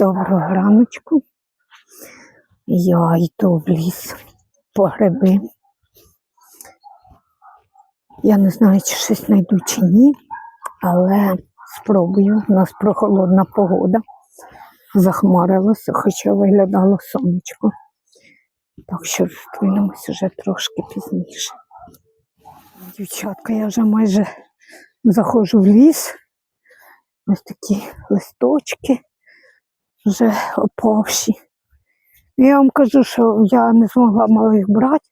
Доброго раночку. Я йду в ліс по гриби. Я не знаю, чи щось знайду чи ні, але спробую. У нас прохолодна погода. Захмарилося, хоча виглядало сонечко. Так що зустрінемось вже трошки пізніше. Дівчатка, я вже майже заходжу в ліс. Ось такі листочки вже опавші. Я вам кажу, що я не змогла малих брати,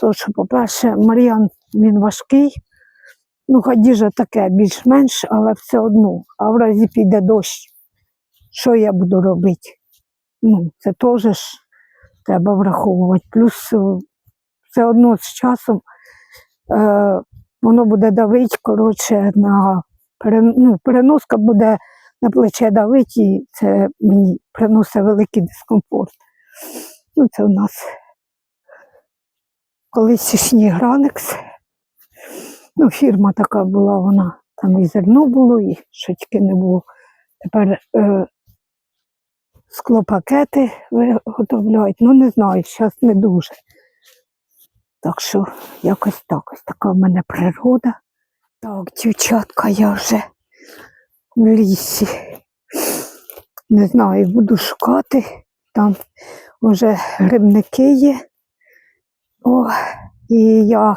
тому що, по-перше, Мар'ян він важкий, ну, хадіжа таке більш-менш, але все одно. А в разі піде дощ, що я буду робити? Ну, це теж ж треба враховувати. Плюс е, все одно з часом е, воно буде давити, коротше, на ну, переноска буде на плече давить, і це мені приносить великий дискомфорт. Ну, це у нас колись Сніграникс. Ну, фірма така була, вона там і зерно було, і тільки не було. Тепер е, склопакети виготовляють. Ну, не знаю, зараз не дуже. Так що якось так, ось така в мене природа. Так, дівчатка, я вже в лісі. Не знаю, буду шукати. Там вже грибники є. О, і я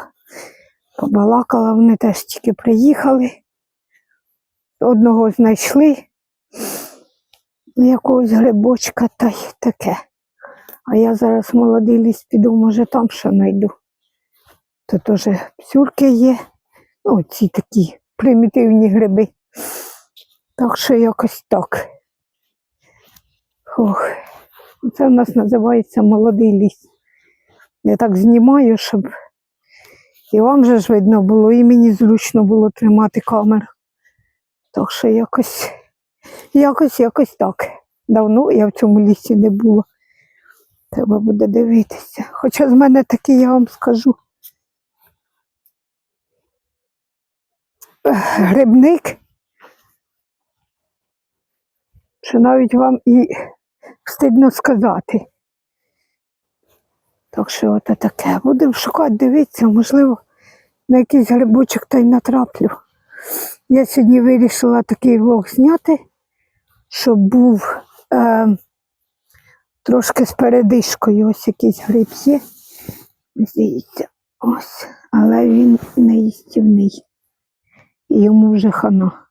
побалакала, вони теж тільки приїхали. Одного знайшли, якогось грибочка та й таке. А я зараз в молодий ліс піду, може там що знайду. Тут теж псюрки є. Ну, ці такі примітивні гриби. Так що якось так. Ох, це в нас називається молодий ліс. Я так знімаю, щоб і вам же ж видно було, і мені зручно було тримати камеру. Так що якось, якось, якось так. Давно я в цьому лісі не була. Треба буде дивитися. Хоча з мене такий, я вам скажу. Грибник, що навіть вам і стидно сказати. Так що ото таке. Будемо шукати, дивитися, можливо, на якийсь грибочок та й натраплю. Я сьогодні вирішила такий влог зняти, щоб був е, трошки з передишкою. Ось якийсь гриб є. Здається, ось, але він не їстівний. І йому вже хана.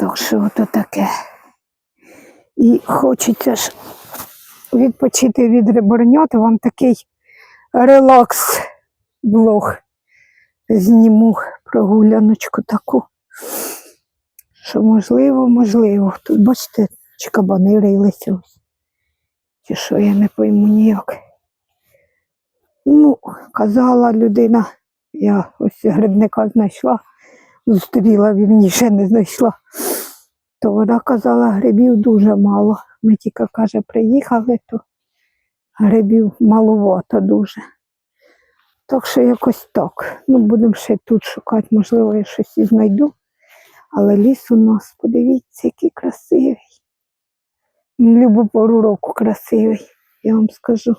Так що ото таке. І хочеться ж відпочити від риборнят, вам такий релакс блог зніму прогуляночку таку. Що можливо, можливо. Тут, бачите, чи кабани рилися. Чи що я не пойму ніяк. Ну, казала людина, я ось грибника знайшла, зустріла, вірніше не знайшла. То вона казала, грибів дуже мало. Ми тільки, каже, приїхали, то грибів маловато дуже. Так що якось так. Ну, будемо ще тут шукати, можливо, я щось і знайду. Але ліс у нас, подивіться, який красивий. Любу пору року красивий, я вам скажу.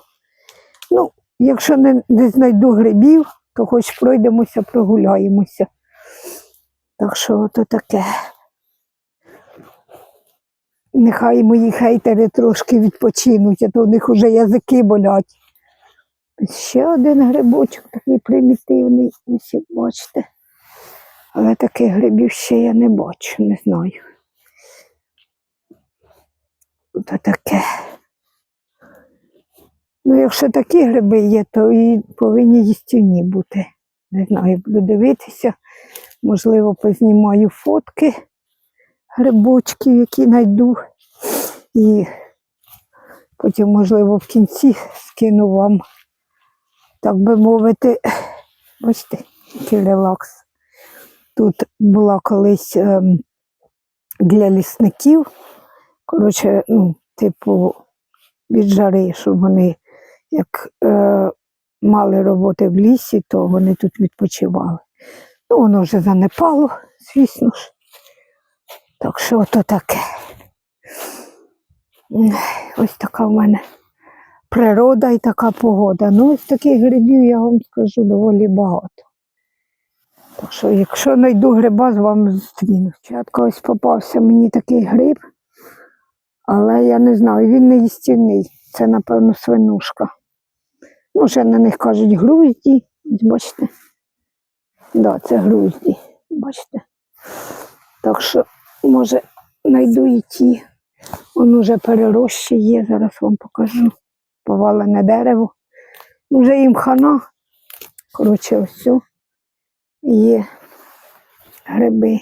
Ну, якщо не, не знайду грибів, то хоч пройдемося, прогуляємося. Так що ото таке. Нехай мої хейтери трошки відпочинуть, а то у них уже язики болять. Ще один грибочок такий примітивний, ось бачите. Але таких грибів ще я не бачу, не знаю. Тут таке. Ну, якщо такі гриби є, то і повинні їстівні бути. Не знаю, буду дивитися. Можливо, познімаю фотки грибочків, які знайду. І потім, можливо, в кінці скину вам, так би мовити, бачите, який релакс. Тут була колись ем, для лісників, коротше, ну, типу, від жари, щоб вони як е, мали роботи в лісі, то вони тут відпочивали. Ну, воно вже занепало, звісно ж. Так що ото таке. Ось така в мене природа і така погода. Ну, ось таких грибів, я вам скажу, доволі багато. Так що, якщо знайду гриба, з вами зустрінусь. Спочатку ось попався мені такий гриб, але я не знаю, він не їстівний. Це, напевно, свинушка. Ну, ще на них кажуть грузді. Бачите? Да, це грузді. Бачите? Так що, може, знайду і ті. Воно вже перерощує, зараз вам покажу. Повалене дерево. Вже їм хана. Коротше, ось. Є гриби.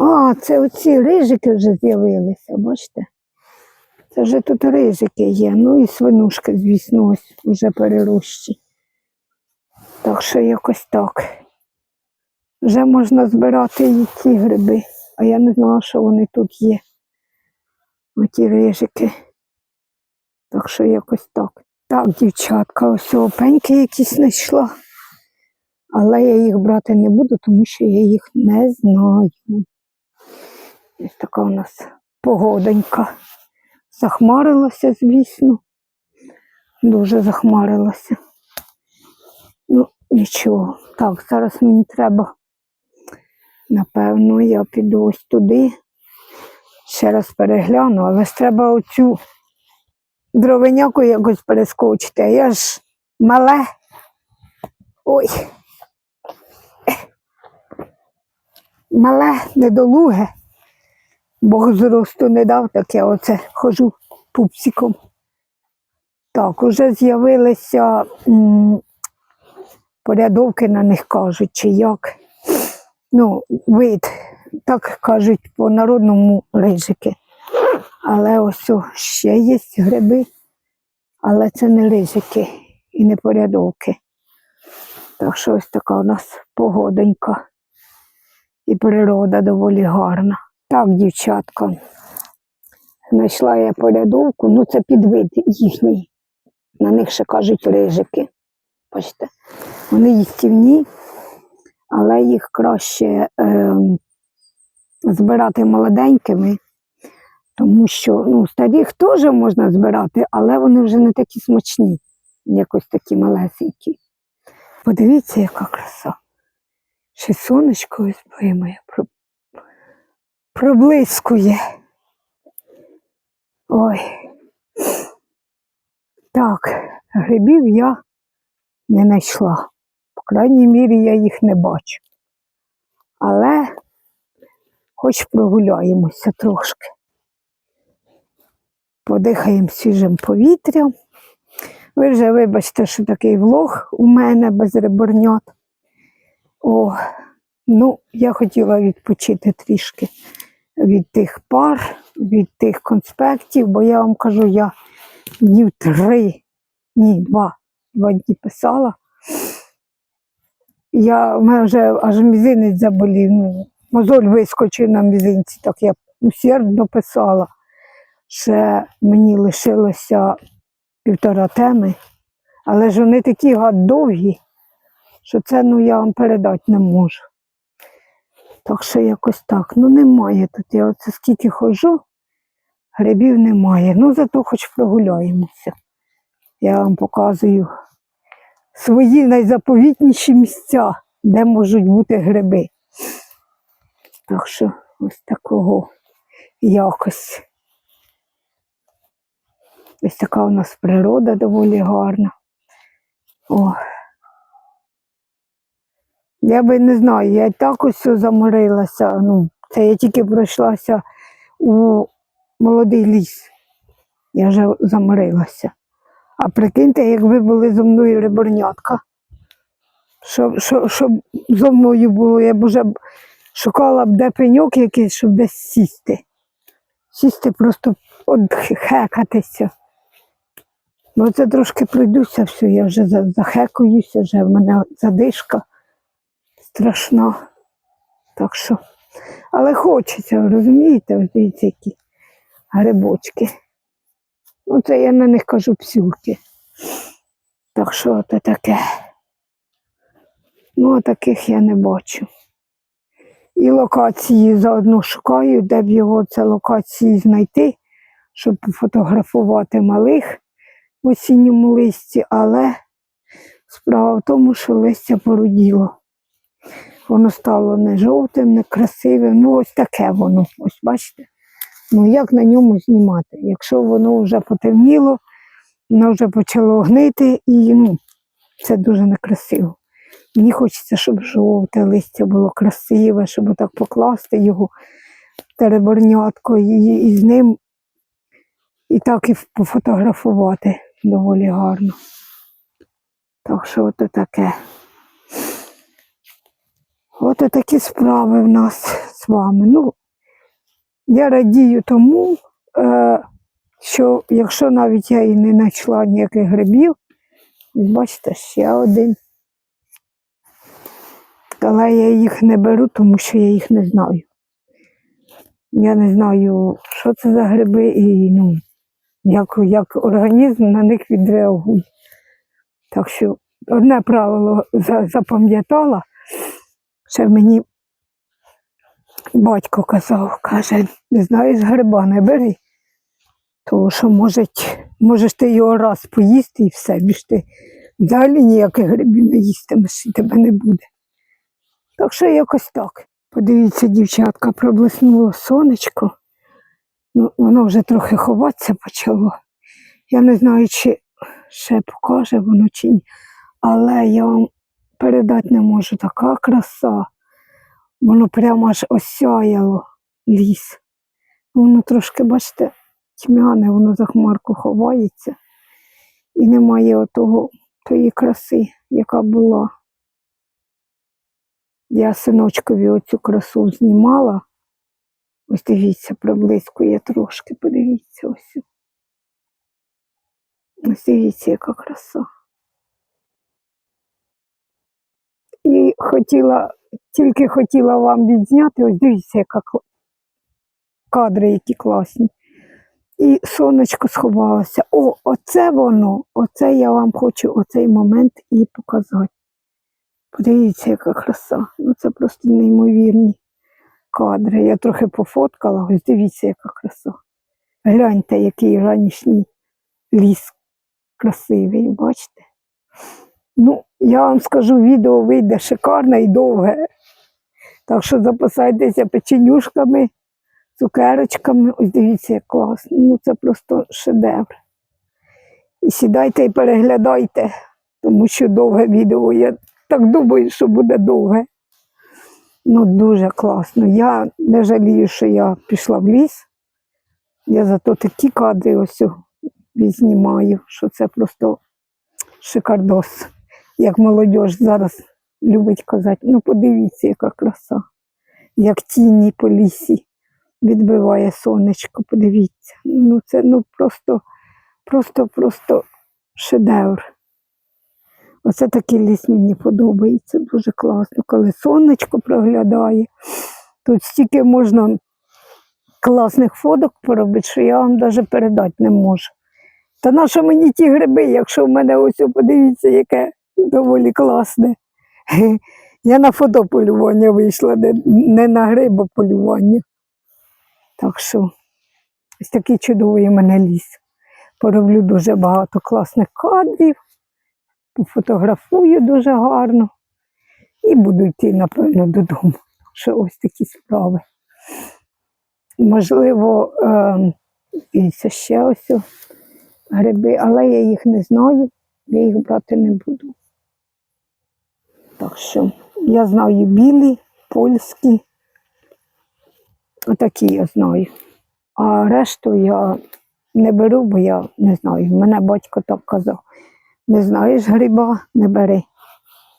А, це оці рижики вже з'явилися, бачите? Це вже тут рижики є. Ну і свинушки, звісно, ось вже перерощі. Так що якось так. Вже можна збирати і ці гриби, а я не знала, що вони тут є. Оті рижики. Так що якось так. Так, дівчатка, ось опеньки якісь знайшла. Але я їх брати не буду, тому що я їх не знаю. Ось така у нас погодонька. Захмарилося, звісно. Дуже захмарилося. Ну, нічого. Так, зараз мені треба. Напевно, я піду ось туди. Ще раз перегляну, але треба оцю дровиняку якось перескочити. А я ж мале. Ой. Мале, недолуге. Бог зросту не дав, так я оце хожу пупсиком. Так, уже з'явилися порядовки на них кажуть, чи як. Ну, вид, так кажуть по народному рижики. Але ось ще є гриби, але це не рижики і не порядовки. Так що ось така у нас погодонька. І природа доволі гарна. Так, дівчатка. Знайшла я порядовку, ну це підвид їхній. На них ще кажуть рижики. Бачите, вони їстівні, але їх краще е, збирати молоденькими, тому що ну, старих теж можна збирати, але вони вже не такі смачні, якось такі малесенькі. Подивіться, яка краса. Ще сонечко ось моє проблискує. Ой. Так, грибів я не знайшла. По крайній мірі я їх не бачу. Але хоч прогуляємося трошки. Подихаємо свіжим повітрям. Ви вже вибачте, що такий влог у мене без реборнят. О, ну, я хотіла відпочити трішки від тих пар, від тих конспектів, бо я вам кажу, я днів три, ні, два, два дні писала. Я, у мене вже аж мізинець заболів, ну, мозоль вискочив на мізинці, так я усердно писала. Ще мені лишилося півтора теми, але ж вони такі довгі, що це ну, я вам передати не можу. Так що якось так. Ну немає тут. Я оце скільки ходжу, грибів немає. Ну зато хоч прогуляємося. Я вам показую свої найзаповітніші місця, де можуть бути гриби. Так що ось такого якось. Ось така у нас природа доволі гарна. О. Я би не знаю, я так ось заморилася. Ну, це я тільки пройшлася у молодий ліс. Я вже заморилася. А прикиньте, якби були зо мною риборнятка. Що, що, що зо мною було, я б вже шукала б де пеньок якийсь, щоб десь сісти. Сісти просто хекатися. Бо це трошки пройдуся, все, я вже за- захекуюся, вже в мене задишка страшна. Так що. Але хочеться, розумієте, ось дивіться, які грибочки. Ну, це я на них кажу псюрки. Так що це таке. Ну, таких я не бачу. І локації заодно шукаю, де б його це локації знайти, щоб пофотографувати малих в осінньому листі, але справа в тому, що листя поруділо. Воно стало не жовтим, не красивим. Ну, ось таке воно. Ось бачите. Ну як на ньому знімати? Якщо воно вже потемніло, воно вже почало гнити і ну, це дуже некрасиво. Мені хочеться, щоб жовте листя було красиве, щоб так покласти його тереборнятко і, і з ним і так і пофотографувати доволі гарно. Так що от таке. От такі справи в нас з вами. Ну, я радію тому, е, що якщо навіть я і не знайшла ніяких грибів, бачите, ще один. Але я їх не беру, тому що я їх не знаю. Я не знаю, що це за гриби і ну, як, як організм на них відреагує. Так що одне правило запам'ятала, ще мені батько казав, каже, не знаєш гриба, не бери. Тому що можуть, можеш ти його раз поїсти і все, більш ти взагалі ніяких грибів не їстимеш і тебе не буде. Так що якось так. Подивіться, дівчатка, проблиснуло сонечко. Ну, воно вже трохи ховатися почало. Я не знаю, чи ще покаже воно чи ні. Але я вам передати не можу. Така краса. Воно прямо аж осяяло ліс. Воно трошки, бачите, тьмяне, воно за хмарку ховається. І немає отого, тої краси, яка була. Я синочкові оцю красу знімала. Ось дивіться, приблизкує трошки, подивіться ось. Ось дивіться, яка краса. І хотіла, тільки хотіла вам відзняти, ось дивіться, яка кадри, які класні. І сонечко сховалося. О, оце воно, оце я вам хочу оцей момент і показати. Подивіться, яка краса. Ну це просто неймовірні кадри. Я трохи пофоткала, ось дивіться, яка краса. Гляньте, який ранішній ліс красивий, бачите? Ну, я вам скажу, відео вийде шикарне і довге. Так що запасайтеся печенюшками, цукерочками. Ось дивіться, як класно. Ну це просто шедевр. І сідайте і переглядайте, тому що довге відео. Я так думаю, що буде довге. Ну, дуже класно. Я не жалію, що я пішла в ліс. Я зато такі кадри ось відзнімаю, що це просто шикардос. Як молодь зараз любить казати, ну подивіться, яка краса. Як тіні по лісі відбиває сонечко, подивіться. Ну це ну просто, просто, просто шедевр. Оце такий ліс мені подобається. Дуже класно, коли сонечко проглядає. Тут стільки можна класних фоток поробити, що я вам навіть передати не можу. Та на що мені ті гриби, якщо в мене ось подивіться, яке доволі класне. Я на фотополювання вийшла, не на грибополювання. Так що ось такий чудовий у мене ліс. Пороблю дуже багато класних кадрів, пофотографую дуже гарно і буду йти, напевно, додому. Що ось такі справи. Можливо, е, дивіться, ще ось гриби, але я їх не знаю, я їх брати не буду. Так що я знаю білі, польські, отакі я знаю. А решту я не беру, бо я не знаю. Мене батько так казав. Не знаєш гриба, не бери.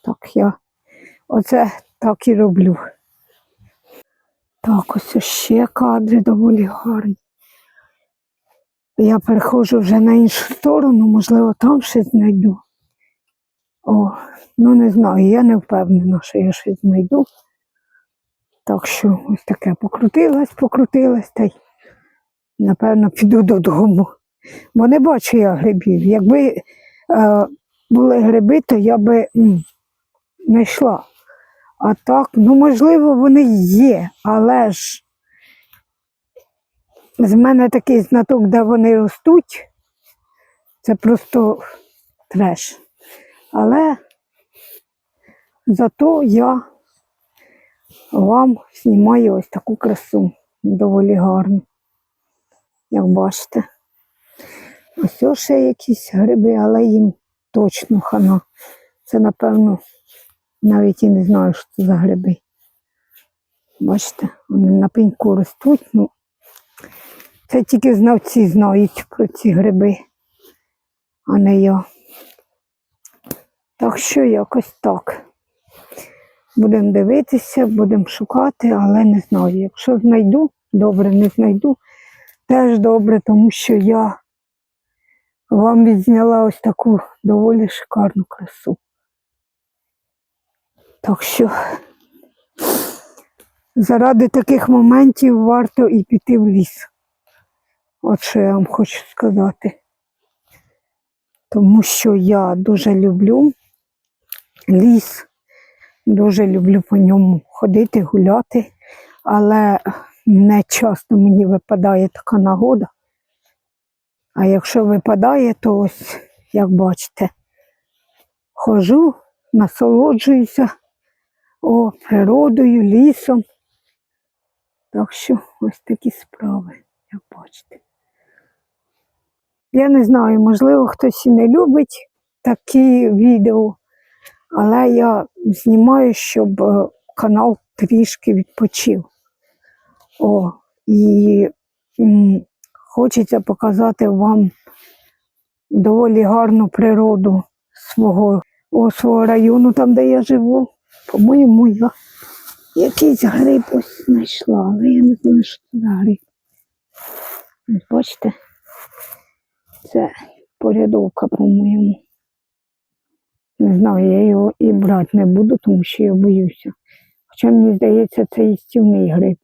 Так я оце так і роблю. Так, ось ще кадри доволі гарні. Я переходжу вже на іншу сторону, можливо, там щось знайду. О, ну не знаю, я не впевнена, що я щось знайду. Так що ось таке покрутилась, покрутилась, та й напевно піду додому. Бо не бачу я грибів. Якби були гриби, то я би м, знайшла. А так, ну можливо, вони є, але ж з мене такий знаток, де вони ростуть. Це просто треш. Але зато я вам знімаю ось таку красу. Доволі гарну. Як бачите. Ось ще якісь гриби, але їм точно хана. Це, напевно, навіть і не знаю, що це за гриби. Бачите, вони на пеньку ростуть. Ну, це тільки знавці знають про ці гриби, а не я. Так що якось так. Будемо дивитися, будемо шукати, але не знаю. Якщо знайду, добре, не знайду, теж добре, тому що я вам відзняла ось таку доволі шикарну красу. Так що заради таких моментів варто і піти в ліс. От що я вам хочу сказати. Тому що я дуже люблю ліс, дуже люблю по ньому ходити, гуляти, але не часто мені випадає така нагода. А якщо випадає, то ось, як бачите, хожу, насолоджуюся о, природою, лісом. Так що ось такі справи, як бачите. Я не знаю, можливо, хтось і не любить такі відео, але я знімаю, щоб е, канал трішки відпочив. О, і хочеться показати вам доволі гарну природу свого, о, свого району, там, де я живу. По-моєму, я якийсь гриб ось знайшла, але я не знаю, що це за гриб. Бачите? Це порядовка, по-моєму. Не знаю, я його і брати не буду, тому що я боюся. Хоча мені здається, це їстівний гриб.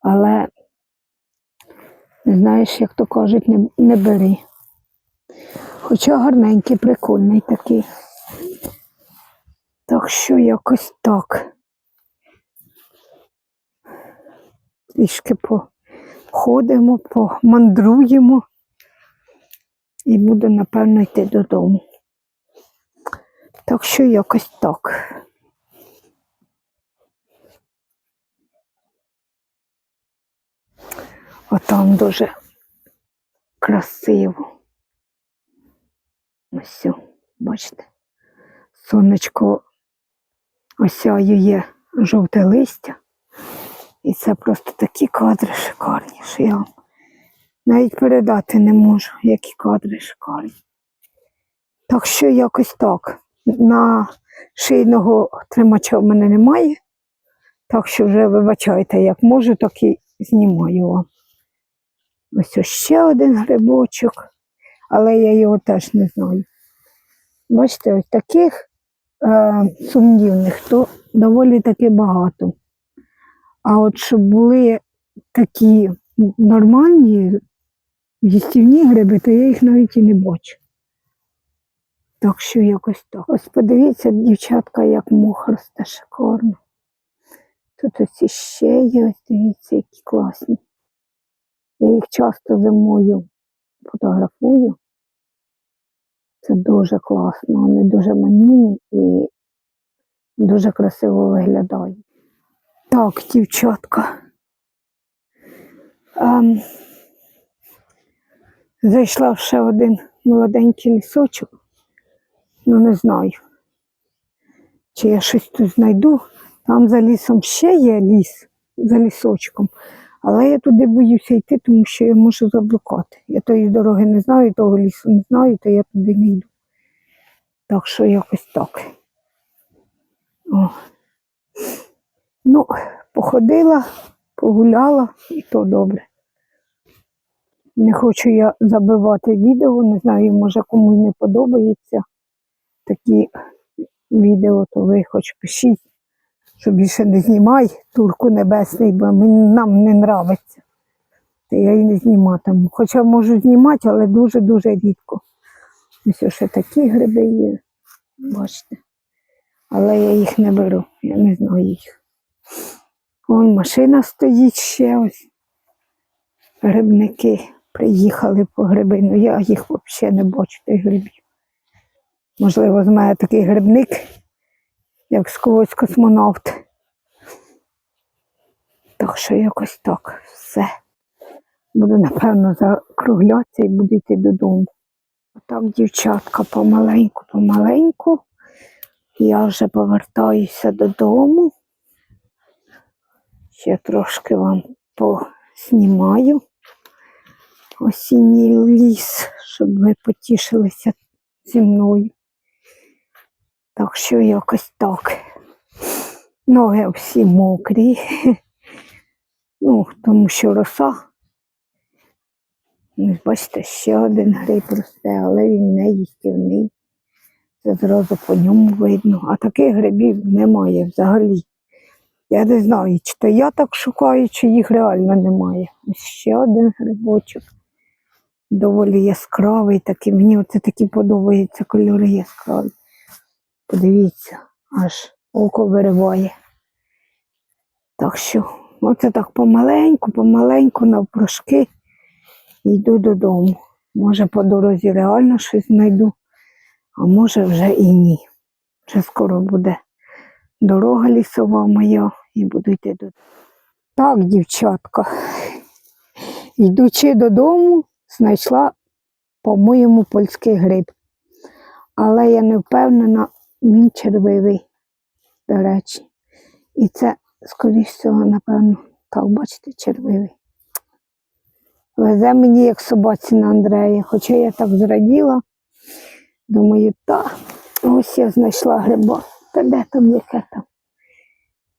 Але, знаєш, як то кажуть, не, не бери. Хоча гарненький, прикольний такий. Так що якось так. Трішки походимо, помандруємо і буду, напевно, йти додому. Так що якось так. А там дуже красиво. Ось, бачите, сонечко осяює жовте листя. І це просто такі кадри шикарні, що я навіть передати не можу, які кадри шикарні. Так що якось так. На шийного тримача в мене немає. Так що вже вибачайте, як можу, так і знімаю вам. Ось ще один грибочок, але я його теж не знаю. Бачите, ось таких е, сумнівних, то доволі таки багато. А от щоб були такі нормальні їстівні гриби, то я їх навіть і не бачу. Так що якось так. Ось подивіться, дівчатка, як мох шикарно. Тут ось іще є, ось дивіться, які класні. Я їх часто зимою фотографую. Це дуже класно, вони дуже манюні і дуже красиво виглядають. Так, дівчатка. Ем, зайшла ще один молоденький лісочок. Ну, не знаю, чи я щось тут знайду. Там за лісом ще є ліс, за лісочком. Але я туди боюся йти, тому що я можу заблукати. Я тої дороги не знаю, того лісу не знаю, то я туди не йду. Так що якось так. О. Ну, походила, погуляла, і то добре. Не хочу я забивати відео, не знаю, може кому й не подобається такі відео, то ви хоч пишіть, що більше не знімай турку небесний, бо нам не нравиться. Та я і не зніматиму. Хоча можу знімати, але дуже-дуже рідко. Ось ще такі гриби є. Бачите. Але я їх не беру, я не знаю їх. Вон машина стоїть ще ось. Грибники приїхали по гриби, ну я їх взагалі не бачу, тих грибів. Можливо, з мене такий грибник, як сквозь космонавт. Так що якось так все. Буду, напевно, закруглятися і буду йти додому. Отак, дівчатка, помаленьку, помаленьку. Я вже повертаюся додому. Ще трошки вам поснімаю осінній ліс, щоб ви потішилися зі мною. Так що якось так. Ноги всі мокрі. Ну, тому що роса. Бачите, ще один гриб росте, але він не їстівний. Це зразу по ньому видно. А таких грибів немає взагалі. Я не знаю, чи то я так шукаю, чи їх реально немає. Ось ще один грибочок. Доволі яскравий такий. Мені оце такі подобаються кольори яскраві. Подивіться, аж око вириває. Так що, оце так помаленьку, помаленьку навпрошки йду додому. Може по дорозі реально щось знайду, а може вже і ні. Вже скоро буде дорога лісова моя і буду йти додому. Так, дівчатка, йдучи додому, знайшла, по-моєму, польський гриб. Але я не впевнена, він червивий, до речі. І це, скоріш всього, напевно, так, бачите, червивий. Везе мені як собаці на Андрея, хоча я так зраділа. Думаю, та, ось я знайшла гриба. Та де там, яке там?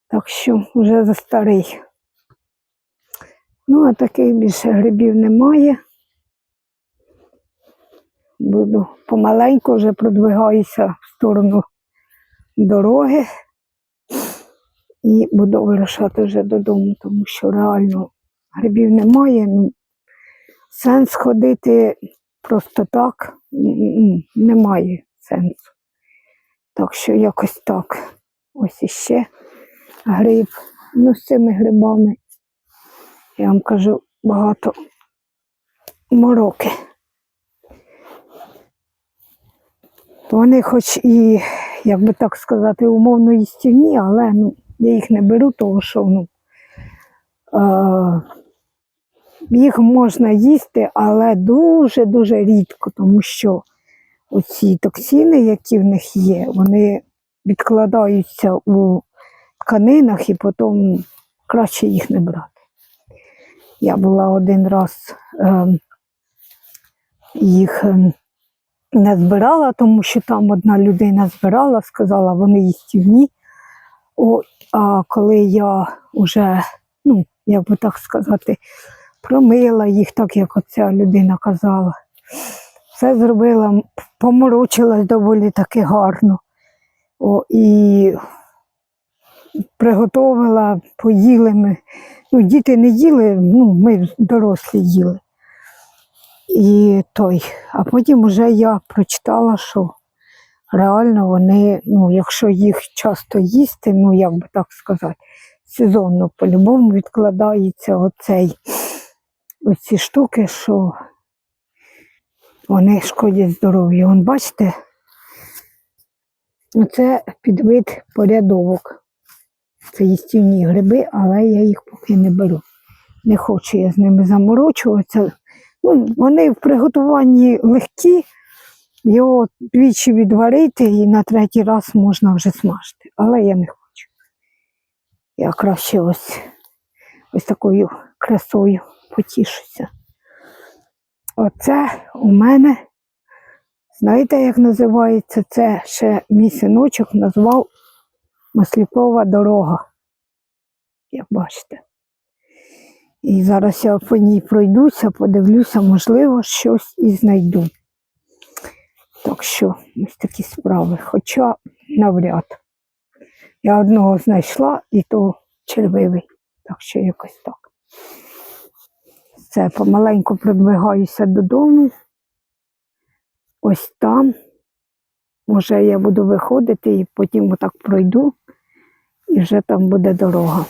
Так що вже за старий. Ну, а таких більше грибів немає. Буду помаленьку вже продвигаюся в сторону дороги і буду вирушати вже додому, тому що реально грибів немає. Ну, сенс ходити просто так немає сенсу. Так що якось так. Ось іще гриб. Ну, з цими грибами, я вам кажу, багато мороки. Вони хоч і, як би так сказати, умовно їстівні, але ну, я їх не беру, тому що ну, е, їх можна їсти, але дуже-дуже рідко, тому що оці токсини, які в них є, вони відкладаються у тканинах і потім краще їх не брати. Я була один раз е, їх е, не збирала, тому що там одна людина збирала, сказала, вони їстівні. А коли я вже, ну, як би так сказати, промила їх, так як оця людина казала. Все зробила, поморочилась доволі таки гарно. О, і приготувала, поїли ми. Ну, діти не їли, ну, ми дорослі їли. І той. А потім вже я прочитала, що реально вони, ну, якщо їх часто їсти, ну як би так сказати, сезонно по-любому відкладається оцей, оці штуки, що вони шкодять здоров'ю. Вон бачите, це підвид порядовок. Це їстівні гриби, але я їх поки не беру. Не хочу я з ними заморочуватися. Ну, вони в приготуванні легкі, його двічі відварити і на третій раз можна вже смажити. Але я не хочу. Я краще ось, ось такою красою потішуся. Оце у мене, знаєте, як називається? Це ще мій синочок назвав Маслякова дорога. Як бачите. І зараз я по ній пройдуся, подивлюся, можливо, щось і знайду. Так що ось такі справи. Хоча навряд. Я одного знайшла і то червивий. Так що якось так. Все, помаленьку продвигаюся додому. Ось там Може, я буду виходити і потім отак пройду, і вже там буде дорога.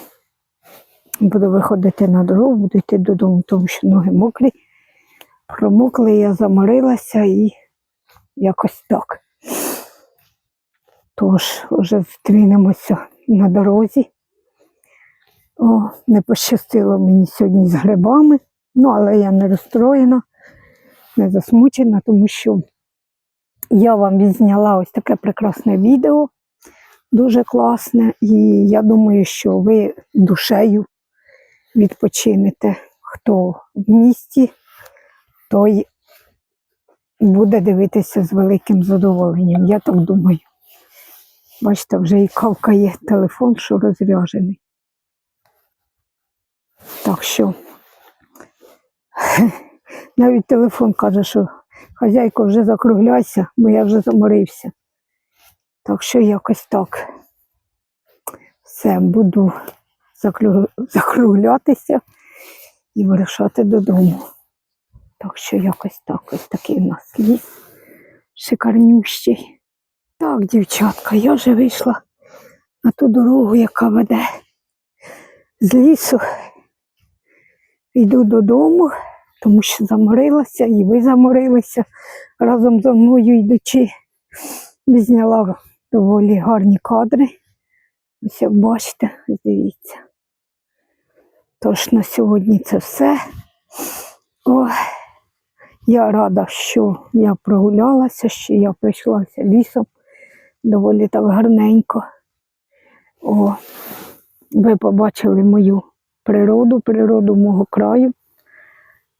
Буду виходити на дорогу, буду йти додому, тому що ноги мокрі. Промокли, я заморилася і якось так. Тож, вже зустрінемося на дорозі. О, не пощастило мені сьогодні з грибами, ну, але я не розстроєна, не засмучена, тому що я вам відзняла ось таке прекрасне відео, дуже класне, і я думаю, що ви душею відпочинете. Хто в місті, той буде дивитися з великим задоволенням. Я так думаю. Бачите, вже і кавкає телефон, що розряжений. Так що навіть телефон каже, що хазяйко вже закругляйся, бо я вже заморився. Так що якось так. Все, буду закруглятися і вирушати додому. Так що якось так. Ось такий у нас ліс шикарнющий. Так, дівчатка, я вже вийшла на ту дорогу, яка веде з лісу. Йду додому, тому що заморилася, і ви заморилися разом зі мною йдучи. Зняла доволі гарні кадри. Ось як бачите, дивіться. Тож на сьогодні це все. О, я рада, що я прогулялася, що я пройшлася лісом доволі так гарненько. О, ви побачили мою природу, природу мого краю.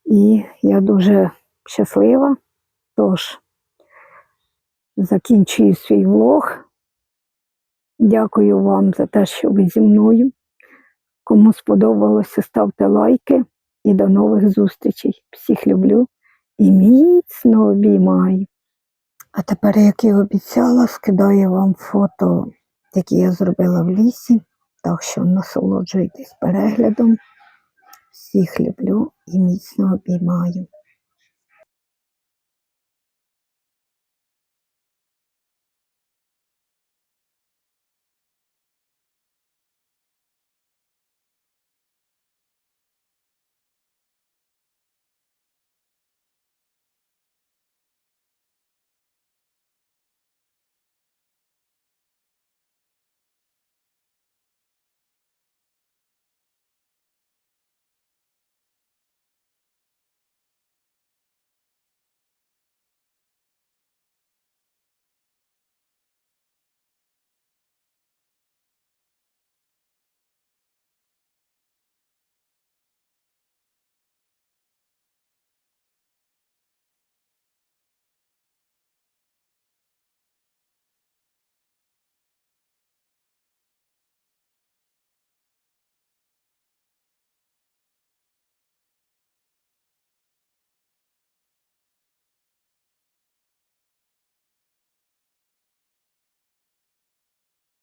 І я дуже щаслива. Тож закінчую свій влог. Дякую вам за те, що ви зі мною. Кому сподобалося, ставте лайки і до нових зустрічей. Всіх люблю і міцно обіймаю. А тепер, як і обіцяла, скидаю вам фото, які я зробила в лісі. Так що насолоджуйтесь переглядом. Всіх люблю і міцно обіймаю.